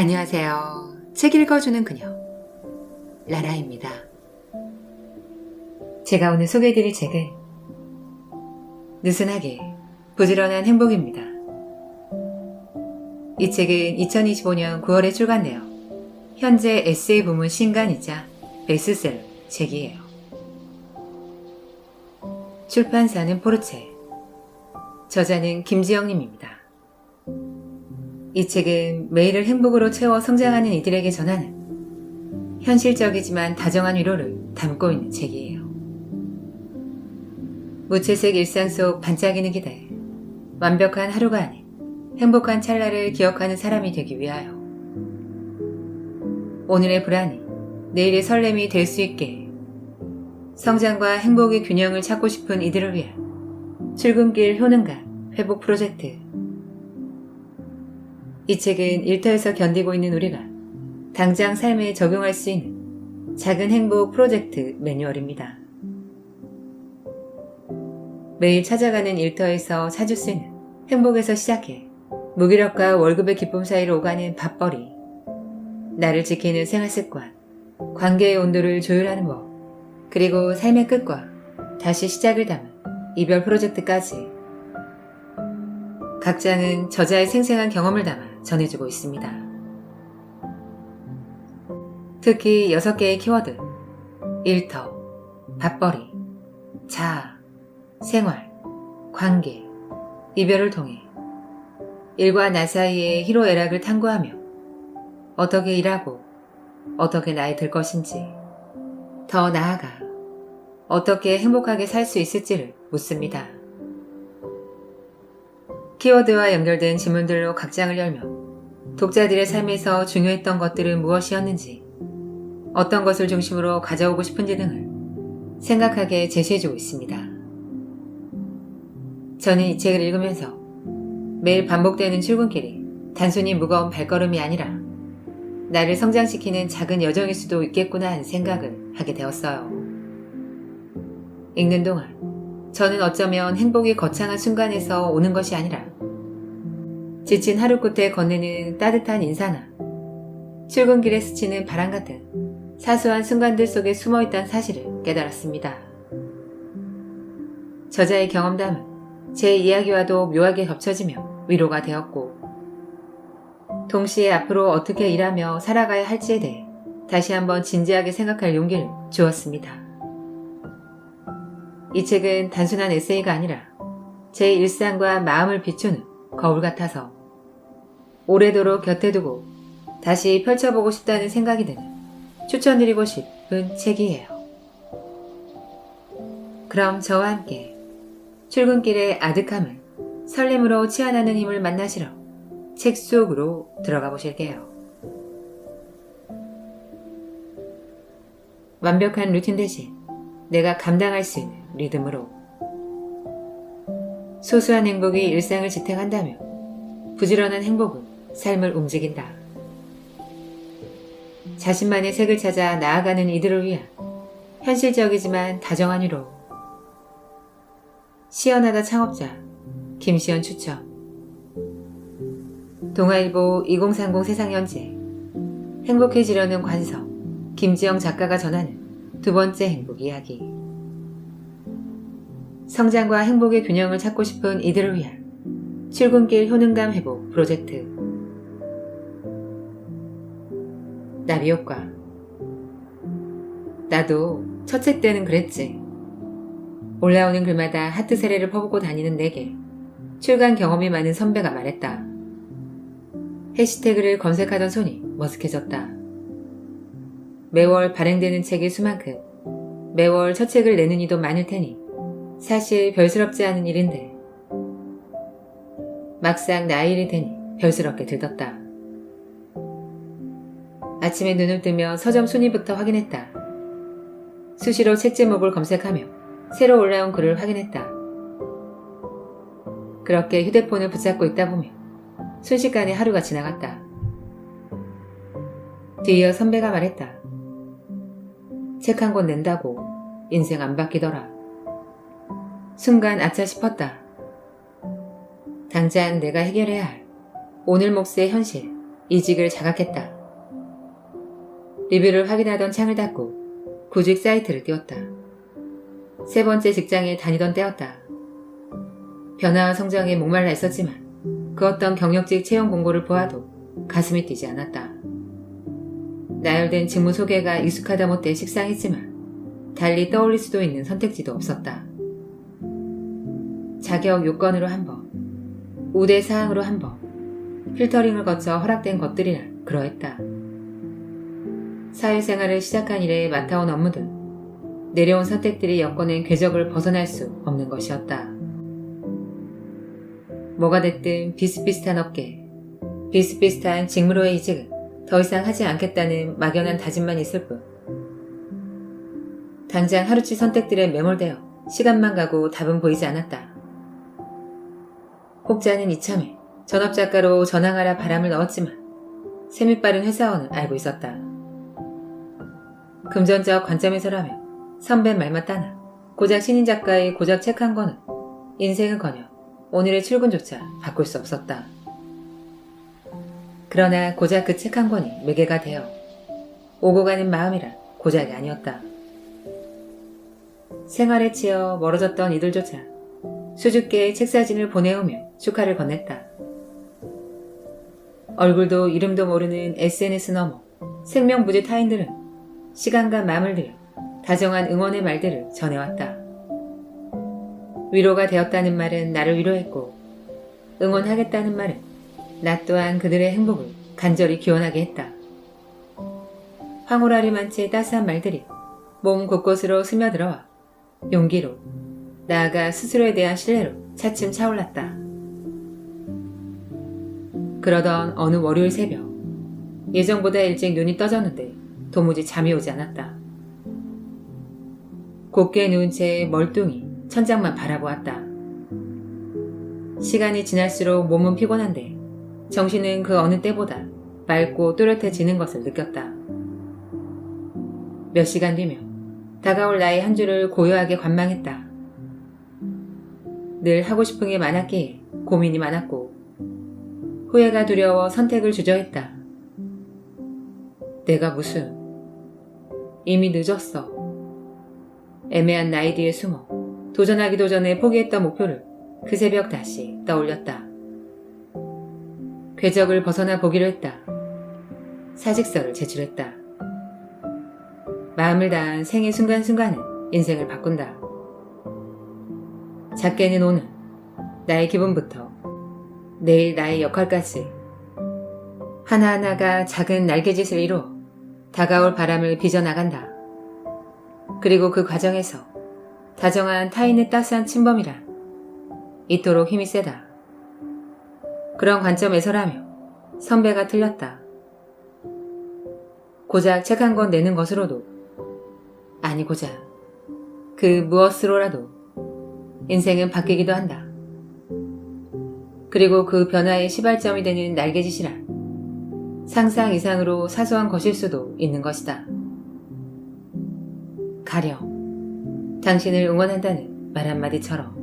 안녕하세요. 책 읽어주는 그녀. 라라입니다. 제가 오늘 소개해드릴 책은 느슨하게 부지런한 행복입니다. 이 책은 2025년 9월에 출간되어 현재 에세이 부문 신간이자 베스트셀러 책이에요. 출판사는 포르체, 저자는 김지영님입니다. 이 책은 매일을 행복으로 채워 성장하는 이들에게 전하는 현실적이지만 다정한 위로를 담고 있는 책이에요. 무채색 일상 속 반짝이는 기대, 완벽한 하루가 아닌 행복한 찰나를 기억하는 사람이 되기 위하여 오늘의 불안이 내일의 설렘이 될 수 있게 성장과 행복의 균형을 찾고 싶은 이들을 위한 출근길 효능감 회복 프로젝트 이 책은 일터에서 견디고 있는 우리가 당장 삶에 적용할 수 있는 작은 행복 프로젝트 매뉴얼입니다. 매일 찾아가는 일터에서 찾을 수 있는 행복에서 시작해 무기력과 월급의 기쁨 사이로 오가는 밥벌이, 나를 지키는 생활 습관, 관계의 온도를 조율하는 법, 그리고 삶의 끝과 다시 시작을 담은 이별 프로젝트까지 각 장은 저자의 생생한 경험을 담아 전해주고 있습니다. 특히 6개의 키워드, 일터, 밥벌이, 자아, 생활, 관계, 이별을 통해 일과 나 사이의 희로애락을 탐구하며 어떻게 일하고 어떻게 나이 들 것인지 더 나아가 어떻게 행복하게 살 수 있을지를 묻습니다. 키워드와 연결된 질문들로 각 장을 열며 독자들의 삶에서 중요했던 것들은 무엇이었는지 어떤 것을 중심으로 가져오고 싶은지 등을 생각하게 제시해주고 있습니다. 저는 이 책을 읽으면서 매일 반복되는 출근길이 단순히 무거운 발걸음이 아니라 나를 성장시키는 작은 여정일 수도 있겠구나 하는 생각을 하게 되었어요. 읽는 동안 저는 어쩌면 행복이 거창한 순간에서 오는 것이 아니라 지친 하루 끝에 건네는 따뜻한 인사나 출근길에 스치는 바람 같은 사소한 순간들 속에 숨어 있다는 사실을 깨달았습니다. 저자의 경험담은 제 이야기와도 묘하게 겹쳐지며 위로가 되었고 동시에 앞으로 어떻게 일하며 살아가야 할지에 대해 다시 한번 진지하게 생각할 용기를 주었습니다. 이 책은 단순한 에세이가 아니라 제 일상과 마음을 비추는 거울 같아서 오래도록 곁에 두고 다시 펼쳐보고 싶다는 생각이 드는 추천드리고 싶은 책이에요. 그럼 저와 함께 출근길의 아득함을 설렘으로 치환하는 힘을 만나시러 책 속으로 들어가 보실게요. 완벽한 루틴 대신 내가 감당할 수 있는 리듬으로. 소소한 행복이 일상을 지탱한다면 부지런한 행복은 삶을 움직인다. 자신만의 색을 찾아 나아가는 이들을 위한 현실적이지만 다정한 위로. 시연하다 창업자 김시연 추천. 동아일보 2030 세상현재. 행복해지려는 관성 김지영 작가가 전하는 두 번째 행복 이야기. 성장과 행복의 균형을 찾고 싶은 이들을 위한 출근길 효능감 회복 프로젝트. 나비 효과. 나도 첫책 때는 그랬지. 올라오는 글마다 하트 세례를 퍼붓고 다니는 내게 출간 경험이 많은 선배가 말했다. 해시태그를 검색하던 손이 머쓱해졌다 매월 발행되는 책의 수만큼 매월 첫 책을 내는 이도 많을 테니 사실 별스럽지 않은 일인데 막상 나이를 되니 별스럽게 들떴다. 아침에 눈을 뜨며 서점 순위부터 확인했다. 수시로 책 제목을 검색하며 새로 올라온 글을 확인했다. 그렇게 휴대폰을 붙잡고 있다 보면 순식간에 하루가 지나갔다. 뒤이어 선배가 말했다. 책 한 권 낸다고 인생 안 바뀌더라. 순간 아차 싶었다. 당장 내가 해결해야 할 오늘 몫의 현실, 이직을 자각했다. 리뷰를 확인하던 창을 닫고 구직 사이트를 띄웠다. 세 번째 직장에 다니던 때였다. 변화와 성장에 목말라 있었지만 그 어떤 경력직 채용 공고를 보아도 가슴이 뛰지 않았다. 나열된 직무 소개가 익숙하다 못해 식상했지만 달리 떠올릴 수도 있는 선택지도 없었다. 자격 요건으로 한 번, 우대 사항으로 한 번, 필터링을 거쳐 허락된 것들이라 그러했다. 사회생활을 시작한 이래 맡아온 업무들, 내려온 선택들이 엮어낸 궤적을 벗어날 수 없는 것이었다. 뭐가 됐든 비슷비슷한 업계, 비슷비슷한 직무로의 이직은 더 이상 하지 않겠다는 막연한 다짐만 있을 뿐. 당장 하루치 선택들에 매몰되어 시간만 가고 답은 보이지 않았다. 혹자는 이참에 전업작가로 전향하라 바람을 넣었지만 셈이 빠른 회사원은 알고 있었다. 금전적 관점에서라면 선배 말만 따나 고작 신인 작가의 고작 책 한 권은 인생은커녕 오늘의 출근조차 바꿀 수 없었다. 그러나 고작 그 책 한 권이 매개가 되어 오고 가는 마음이라 고작이 아니었다. 생활에 치여 멀어졌던 이들조차 수줍게 책 사진을 보내오며 축하를 건넸다. 얼굴도 이름도 모르는 SNS 너머 생명부지 타인들은 시간과 마음을 들여 다정한 응원의 말들을 전해왔다. 위로가 되었다는 말은 나를 위로했고 응원하겠다는 말은 나 또한 그들의 행복을 간절히 기원하게 했다. 황홀하리만 채 따스한 말들이 몸 곳곳으로 스며들어와 용기로 나아가 스스로에 대한 신뢰로 차츰 차올랐다. 그러던 어느 월요일 새벽 예정보다 일찍 눈이 떠졌는데 도무지 잠이 오지 않았다. 곱게 누운 채 멀뚱히 천장만 바라보았다. 시간이 지날수록 몸은 피곤한데 정신은 그 어느 때보다 맑고 또렷해지는 것을 느꼈다. 몇 시간 뒤면 다가올 나의 한 주를 고요하게 관망했다. 늘 하고 싶은 게 많았기에 고민이 많았고 후회가 두려워 선택을 주저했다. 내가 무슨 이미 늦었어. 애매한 나이 뒤에 숨어 도전하기도 전에 포기했던 목표를 그 새벽 다시 떠올렸다. 궤적을 벗어나 보기로 했다. 사직서를 제출했다. 마음을 다한 생의 순간순간은 인생을 바꾼다. 작게는 오늘 나의 기분부터 내일 나의 역할까지 하나하나가 작은 날개짓을 이루어 다가올 바람을 빚어나간다. 그리고 그 과정에서 다정한 타인의 따스한 침범이라 이토록 힘이 세다. 그런 관점에서라며 선배가 틀렸다. 고작 책 한 권 내는 것으로도 아니 고작 그 무엇으로라도 인생은 바뀌기도 한다. 그리고 그 변화의 시발점이 되는 날개짓이란 상상 이상으로 사소한 것일 수도 있는 것이다. 가령 당신을 응원한다는 말 한마디처럼